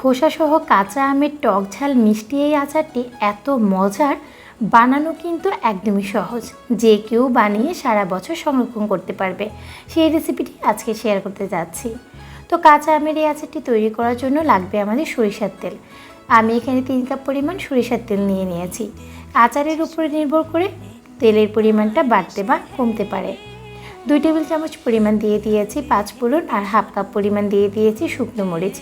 খোসাসহ কাঁচা আমের টক ঝাল মিষ্টি এই আচারটি এত মজার, বানানো কিন্তু একদমই সহজ। যে কেউ বানিয়ে সারা বছর সংরক্ষণ করতে পারবে। সেই রেসিপিটি আজকে শেয়ার করতে যাচ্ছি। তো কাঁচা আমের এই আচারটি তৈরি করার জন্য লাগবে আমাদের সরিষার তেল। আমি এখানে তিন কাপ পরিমাণ সরিষার তেল নিয়ে নিয়েছি। আচারের উপরে নির্ভর করে তেলের পরিমাণটা বাড়তে বা কমতে পারে। দুই টেবিল চামচ পরিমাণ দিয়ে দিয়েছি পাঁচ ফোড়ন আর হাফ কাপ পরিমাণ দিয়ে দিয়েছি শুকনো মরিচ।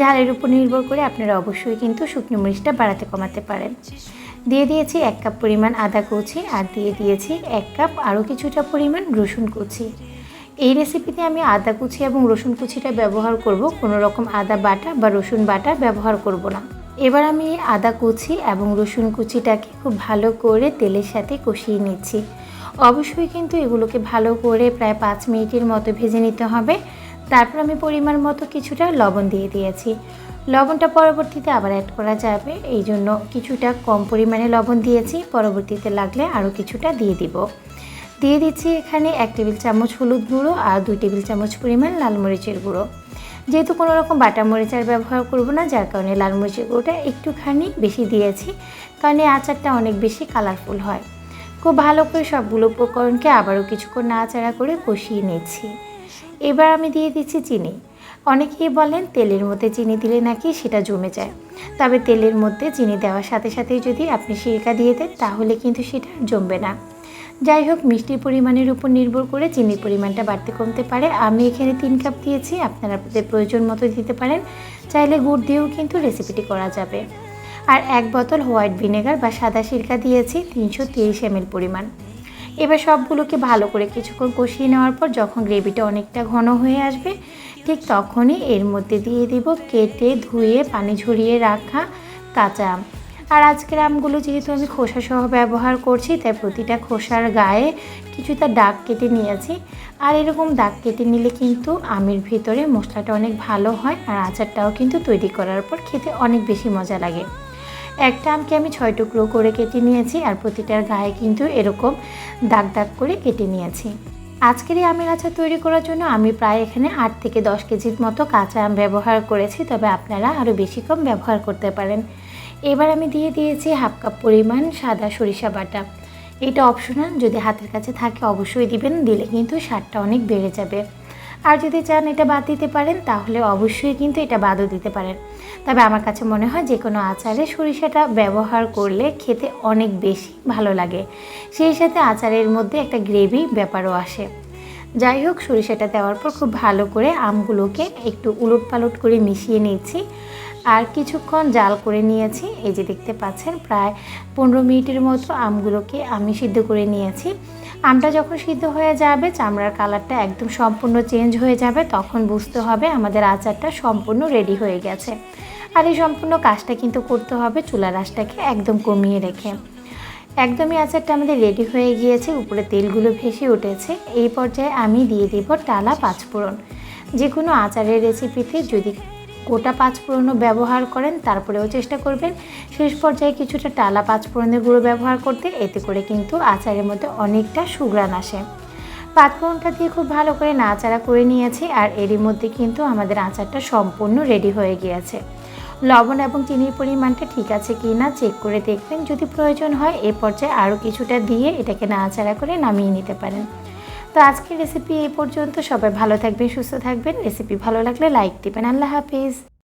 ঝালের উপর নির্ভর করে আপনারা অবশ্যই কিন্তু শুকনো মরিচটা বাড়াতে কমাতে পারেন। দিয়ে দিয়েছি এক কাপ পরিমাণ আদা কুচি আর দিয়ে দিয়েছি এক কাপ আরও কিছুটা পরিমাণ রসুন কুচি। এই রেসিপিতে আমি আদা কুচি এবং রসুন কুচিটা ব্যবহার করব, কোনো রকম আদা বাটা বা রসুন বাটা ব্যবহার করব না। এবার আমি আদা কুচি এবং রসুন কুচিটাকে খুব ভালো করে তেলের সাথে কষিয়ে নিচ্ছি। অবশ্যই কিন্তু এগুলোকে ভালো করে প্রায় পাঁচ মিনিটের মতো ভেজে নিতে হবে। তারপর আমি পরিমাণ মতো কিছুটা লবণ দিয়ে দিয়েছি। লবণটা পরবর্তীতে আবার অ্যাড করা যাবে। এই জন্য কিছুটা কম পরিমাণে লবণ দিয়েছি। পরবর্তীতে লাগলে আরও কিছুটা দিয়ে দিব। দিয়ে দিচ্ছি এখানে এক টেবিল চামচ হলুদ গুঁড়ো আর দুই টেবিল চামচ পরিমাণ লাল মরিচের গুঁড়ো। যেহেতু কোনো রকম বাটা মরিচার ব্যবহার করব না, যার কারণে লাল মরিচের গুঁড়োটা একটুখানি বেশি দিয়েছি, কারণ এই আচারটা অনেক বেশি কালারফুল হয়। খুব ভালো করে সবগুলো উপকরণকে আবারও কিছুক্ষণ নাড়াচাড়া করে কষিয়ে নিচ্ছি। এবার আমি দিয়ে দিচ্ছি চিনি। অনেকেই বলেন তেলের মধ্যে চিনি দিলে নাকি সেটা জমে যায়। তবে তেলের মধ্যে চিনি দেওয়ার সাথে সাথেই যদি আপনি সিরকা দিয়ে দেন, তাহলে কিন্তু সেটা জমবে না। যাই হোক, মিষ্টির পরিমাণের উপর নির্ভর করে চিনির পরিমাণটা বাড়তে কমতে পারে। আমি এখানে তিন কাপ দিয়েছি, আপনারা আপনাদের প্রয়োজন মতো দিতে পারেন। চাইলে গুড় দিয়েও কিন্তু রেসিপিটি করা যাবে। আর এক বোতল হোয়াইট ভিনেগার বা সাদা সিরকা দিয়েছি, তিনশো তিরিশ এমএল পরিমাণ। এবার সবগুলোকে ভালো করে কিছুক্ষণ কষিয়ে নেওয়ার পর যখন গ্রেভিটা অনেকটা ঘন হয়ে আসবে, ঠিক তখনই এর মধ্যে দিয়ে দিব কেটে ধুয়ে পানি ঝরিয়ে রাখা কাঁচা আম। আর আজকের আমগুলো যেহেতু আমি খোসা সহ ব্যবহার করছি, তাই প্রতিটা খোসার গায়ে কিছুটা দাগ কেটে নিয়েছি। আর এরকম দাগ কেটে নিলে কিন্তু আমের ভিতরে মশলাটা অনেক ভালো হয় আর আচারটাও কিন্তু তৈরি করার পর খেতে অনেক বেশি মজা লাগে। একটা আমকে আমি ছয় টুকরো করে কেটে নিয়েছি আর প্রতিটার গায়ে কিন্তু এরকম দাগ দাগ করে কেটে নিয়েছি। আজকের এই আমের আচার তৈরি করার জন্য আমি প্রায় এখানে আট থেকে দশ কেজির মতো কাঁচা আম ব্যবহার করেছি, তবে আপনারা আরও বেশি কম ব্যবহার করতে পারেন। এবার আমি দিয়ে দিয়েছি হাফ কাপ পরিমাণ সাদা সরিষা বাটা। এটা অপশনাল যদি হাতের কাছে থাকে অবশ্যই দিবেন, দিলে কিন্তু স্বাদটা অনেক বেড়ে যাবে। আর যদি চান এটা বাদ দিতে পারেন, তাহলে অবশ্যই কিন্তু এটা বাদও দিতে পারেন। তবে আমার কাছে মনে হয় যে কোনো আচারে সরিষাটা ব্যবহার করলে খেতে অনেক বেশি ভালো লাগে। সেই সাথে আচারের মধ্যে একটা গ্রেভি ব্যাপারও আসে। যাই হোক, সরিষাটা দেওয়ার পর খুব ভালো করে আমগুলোকে একটু উলট পালট করে মিশিয়ে নিচ্ছি। আর কিছুক্ষণ জাল করে নিয়েছি। এই যে দেখতে পাচ্ছেন, প্রায় পনেরো মিনিটের মতো আমগুলোকে আমি সিদ্ধ করে নিয়েছি। আমটা যখন সিদ্ধ হয়ে যাবে, চামড়ার কালারটা একদম সম্পূর্ণ চেঞ্জ হয়ে যাবে, তখন বুঝতে হবে আমাদের আচারটা সম্পূর্ণ রেডি হয়ে গেছে। আর এই সম্পূর্ণ কাজটা কিন্তু করতে হবে চুলার আঁচটাকে একদম কমিয়ে রেখে। একদমই আচারটা আমাদের রেডি হয়ে গিয়েছে, উপরে তেলগুলো ভেসে উঠেছে। এই পর্যায়ে আমি দিয়ে দেব টালা পাঁচফোড়ন যে কোনো আচারের রেসিপিতে যদি গোটা পাঁচফোড়নও ব্যবহার করেন, তারপরেও চেষ্টা করবেন শেষ পর্যায়ে কিছুটা টালা পাঁচফোড়নের গুঁড়ো ব্যবহার করতে, এতে করে কিন্তু আচারের মধ্যে অনেকটা সুগ্রান আসে। পাঁচফোড়নটা দিয়ে খুব ভালো করে নাচাড়া করে নিয়েছি আর এরই মধ্যে কিন্তু আমাদের আচারটা সম্পূর্ণ রেডি হয়ে গিয়েছে। লবণ এবং চিনির পরিমাণটা ঠিক আছে কি না চেক করে দেখবেন, যদি প্রয়োজন হয় এ পর্যায়ে আরও কিছুটা দিয়ে এটাকে নাড়াচাড়া করে নামিয়ে নিতে পারেন। তো আজকের রেসিপি এই পর্যন্ত। সবাই ভালো থাকবেন, সুস্থ থাকবেন। রেসিপি ভালো লাগলে লাইক দেবেন। আল্লাহ হাফিজ।